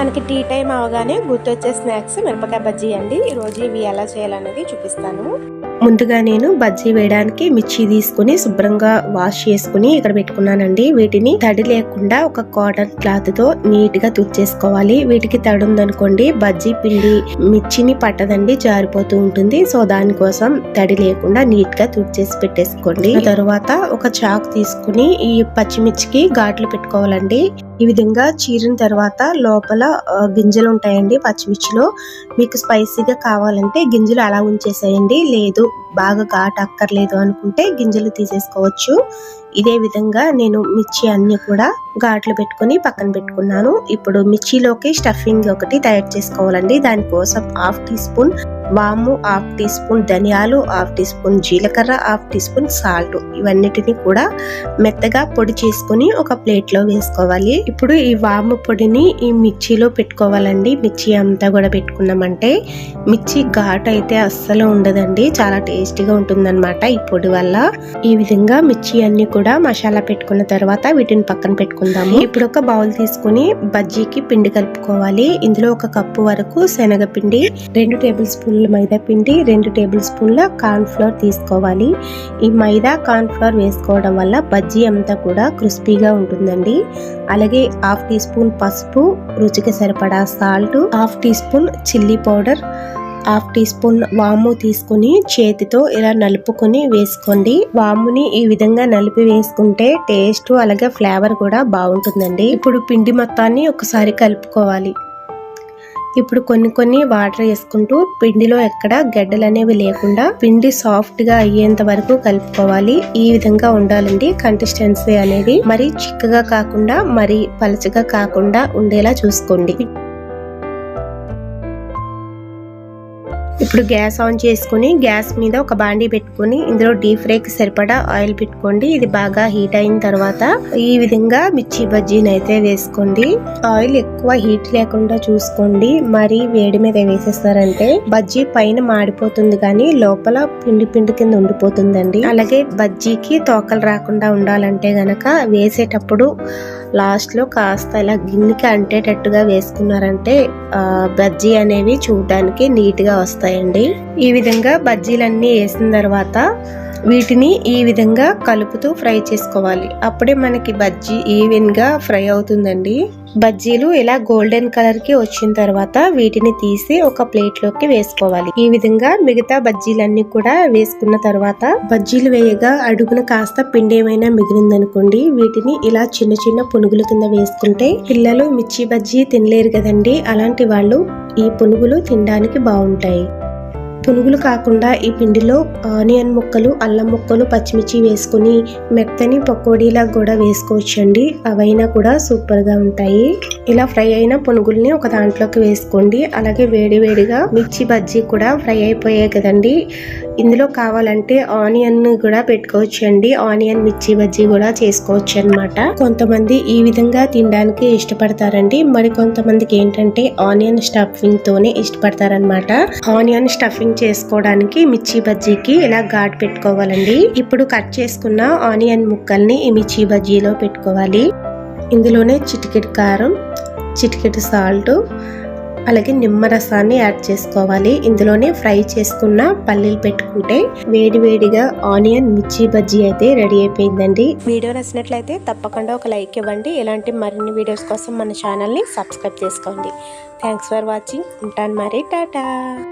మనకి tea time అవగానే గుర్తొచ్చే స్నాక్స్ మిరపకాయ బజ్జీ అండి. ఈరోజు ఇవి ఎలా చేయాలనేది చూపిస్తాను. ముందుగా నేను బజ్జీ వేయడానికి మిర్చి తీసుకుని శుభ్రంగా వాష్ చేసుకుని ఇక్కడ పెట్టుకున్నానండి. వీటిని తడి లేకుండా ఒక కాటన్ క్లాత్తో నీట్గా తుడిచేసుకోవాలి. వీటికి తడి ఉందనుకోండి బజ్జీ పిండి మిర్చిని పట్టదండి జారిపోతూ ఉంటుంది. సో దానికోసం తడి లేకుండా నీట్గా తుడిచేసి పెట్టేసుకోండి. తర్వాత ఒక చాక్ తీసుకుని ఈ పచ్చిమిర్చికి ఘాట్లు పెట్టుకోవాలండి. ఈ విధంగా చీరిన తర్వాత లోపల గింజలు ఉంటాయండి పచ్చిమిర్చిలో. మీకు స్పైసీగా కావాలంటే గింజలు అలా ఉంచేసేయండి. లేదు బాగా ఘాటు అక్కర్లేదు అనుకుంటే గింజలు తీసేసుకోవచ్చు. ఇదే విధంగా నేను మిర్చి అన్ని కూడా ఘాట్లు పెట్టుకొని పక్కన పెట్టుకున్నాను. ఇప్పుడు మిర్చిలోకి స్టఫింగ్ ఒకటి తయారు చేసుకోవాలండి. దానికోసం హాఫ్ టీ స్పూన్ వాము హాఫ్ టీ స్పూన్ ధనియాలు హాఫ్ టీ స్పూన్ జీలకర్ర హాఫ్ టీ స్పూన్ సాల్ట్. ఇవన్నిటిని కూడా మెత్తగా పొడి చేసుకొని ఒక ప్లేట్లో వేసుకోవాలి. ఇప్పుడు ఈ వాము పొడిని ఈ మిర్చిలో పెట్టుకోవాలండి. మిర్చి అంతా కూడా పెట్టుకున్నామంటే మిర్చి ఘాట్ అయితే అస్సలు ఉండదండి. చాలా టేస్టీగా ఉంటుందన్నమాట ఈ పొడి వల్ల. ఈ విధంగా మిర్చి అన్ని కూడా మసాలా పెట్టుకున్న తర్వాత వీటిని పక్కన పెట్టుకుందాము. ఇప్పుడు ఒక బౌల్ తీసుకుని బజ్జీకి పిండి కలుపుకోవాలి. ఇందులో ఒక కప్పు వరకు శనగపిండి రెండు టేబుల్ స్పూన్ల మైదా పిండి రెండు టేబుల్ స్పూన్ల కార్న్ఫ్లోర్ తీసుకోవాలి. ఈ మైదా కార్న్ఫ్లోర్ వేసుకోవడం వల్ల బజ్జీ అంతా కూడా క్రిస్పీగా ఉంటుందండి. అలాగే హాఫ్ టీ స్పూన్ పసుపు రుచికి సరిపడా salt half teaspoon chilli powder half teaspoon వాము తీసుకుని చేతితో ఇలా నలుపుకొని వేసుకోండి. వాముని ఈ విధంగా నలిపి వేసుకుంటే టేస్ట్ అలాగే ఫ్లేవర్ కూడా బాగుంటుందండి. ఇప్పుడు పిండి మొత్తాన్ని ఒకసారి కలుపుకోవాలి. ఇప్పుడు కొన్ని కొన్ని వాటర్ వేసుకుంటూ పిండిలో ఎక్కడ గడ్డలు అనేవి లేకుండా పిండి సాఫ్ట్గా అయ్యేంత వరకు కలుపుకోవాలి. ఈ విధంగా ఉండాలండి కన్సిస్టెన్సీ అనేది. మరి చిక్కగా కాకుండా మరి పలచగా కాకుండా ఉండేలా చూసుకోండి. ఇప్పుడు గ్యాస్ ఆన్ చేసుకుని గ్యాస్ మీద ఒక బాండి పెట్టుకుని ఇందులో డీప్ ఫ్రైకి సరిపడా ఆయిల్ పెట్టుకోండి. ఇది బాగా హీట్ అయిన తర్వాత ఈ విధంగా మిర్చి బజ్జీని అయితే వేసుకోండి. ఆయిల్ ఎక్కువ హీట్ లేకుండా చూసుకోండి. మరి వేడి మీద వేసేస్తారంటే బజ్జీ పైన మాడిపోతుంది కానీ లోపల పిండి పిండి కింద ఉండిపోతుందండి. అలాగే బజ్జీకి తోకలు రాకుండా ఉండాలంటే గనక వేసేటప్పుడు లాస్ట్లో కాస్త ఇలా గిన్నెకి అంటేటట్టుగా వేసుకున్నారంటే బజ్జీ అనేవి చూడడానికి నీట్గా వస్తాయండి ఈ విధంగా బజ్జీలన్నీ వేసిన తర్వాత వీటిని ఈ విధంగా కలుపుతూ ఫ్రై చేసుకోవాలి. అప్పుడే మనకి బజ్జీ ఈవెన్గా ఫ్రై అవుతుందండి. బజ్జీలు ఇలా గోల్డెన్ కలర్కి వచ్చిన తర్వాత వీటిని తీసి ఒక ప్లేట్లోకి వేసుకోవాలి. ఈ విధంగా మిగతా బజ్జీలన్నీ కూడా వేసుకున్న తర్వాత బజ్జీలు వేయగా అడుగున కాస్త పిండి ఏమైనా మిగిలిందనుకోండి వీటిని ఇలా చిన్న చిన్న పునుగుల కింద వేసుకుంటే పిల్లలు మిర్చి బజ్జీ తినలేరు కదండి. అలాంటి వాళ్ళు ఈ పునుగులు తినడానికి బాగుంటాయి. పునుగులు కాకుండా ఈ పిండిలో ఆనియన్ ముక్కలు అల్లం ముక్కలు పచ్చిమిర్చి వేసుకుని మెత్తని పకోడీలా కూడా వేసుకోవచ్చండి. అవైనా కూడా సూపర్గా ఉంటాయి. ఇలా ఫ్రై అయిన పునుగుల్ని ఒక దాంట్లోకి వేసుకోండి. అలాగే వేడివేడిగా మిర్చి బజ్జీ కూడా ఫ్రై అయిపోయాయి కదండి. ఇందులో కావాలంటే ఆనియన్ కూడా పెట్టుకోవచ్చు అండి ఆనియన్ మిర్చి బజ్జీ కూడా చేసుకోవచ్చు అనమాట కొంతమంది ఈ విధంగా తినడానికి ఇష్టపడతారండి. మరి కొంతమందికి ఏంటంటే ఆనియన్ స్టఫింగ్ తోనే ఇష్టపడతారనమాట ఆనియన్ స్టఫింగ్ చేసుకోవడానికి మిర్చి బజ్జీకి ఇలా ఘాట్ పెట్టుకోవాలండి. ఇప్పుడు కట్ చేసుకున్న ఆనియన్ ముక్కల్ని ఈ మిర్చి బజ్జీలో పెట్టుకోవాలి. ఇందులోనే చిటికెట్ కారం చిటికెట్ సాల్ట్ అలాగే నిమ్మరసాన్ని యాడ్ చేసుకోవాలి. ఇందులోనే ఫ్రై చేసుకున్న పల్లీలు పెట్టుకుంటే వేడి వేడిగా ఆనియన్ మిర్చి బజ్జీ అయితే రెడీ అయిపోయిందండి. వీడియో నచ్చినట్లయితే తప్పకుండా ఒక లైక్ ఇవ్వండి. ఇలాంటి మరిన్ని వీడియోస్ కోసం మన ఛానల్ని సబ్స్క్రైబ్ చేసుకోండి. థ్యాంక్స్ ఫర్ వాచింగ్ ఉంటాను మరి. టాటా.